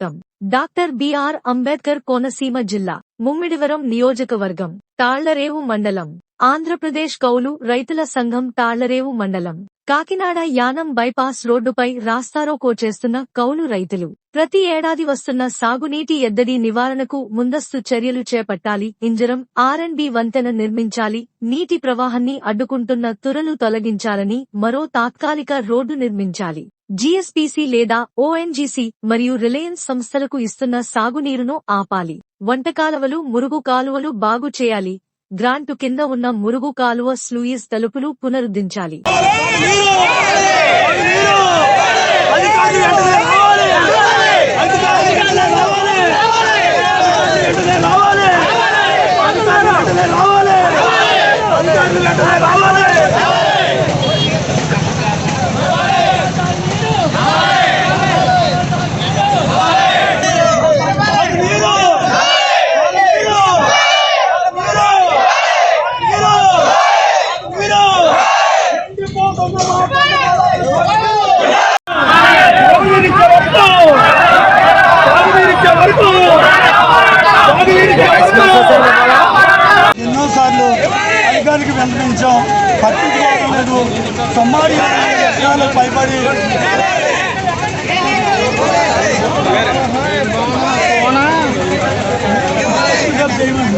ప్రాప్తం doctor BR Ambedkar Konaseema జిల్లా ముమ్మిడివరం నియోజకవర్గం తాళ్ళరేవు మండలం. ఆంధ్రప్రదేశ్ కౌలు రైతుల సంఘం తాళ్ళరేవు మండలం. కాకినాడ యానం బైపాస్ రోడ్డుపై రాస్తారోకో చేస్తున్న కౌలు రైతులు. ప్రతి ఏడాది వస్తున్న సాగునీటి ఎద్దడి నివారణకు ముందస్తు చర్యలు చేపట్టాలి. ఇంజరం ఆర్ఎండ్బి వంతెన నిర్మించాలి. నీటి ప్రవాహాన్ని అడ్డుకుంటున్న తురలు తొలగించాలని మరో తాత్కాలిక రోడ్డు నిర్మించాలి. జీఎస్పీసీ లేదా ఓఎన్జీసీ మరియు రిలయన్స్ సంస్థలకు ఇస్తున్న సాగునీరును ఆపాలి. వంటకాలవలు మురుగు కాలువలు బాగు చేయాలి. గ్రాంటు కింద ఉన్న మురుగు కాలువ స్లూయిస్ తలుపులు పునరుద్ధరించాలి రావాలి. ఎన్నోసార్లు అధికారికి విన్నపించాం పట్టించుకోవడం లేదు. సుమారు ఇరవై ఎకరాలు పైబడి. చేయమని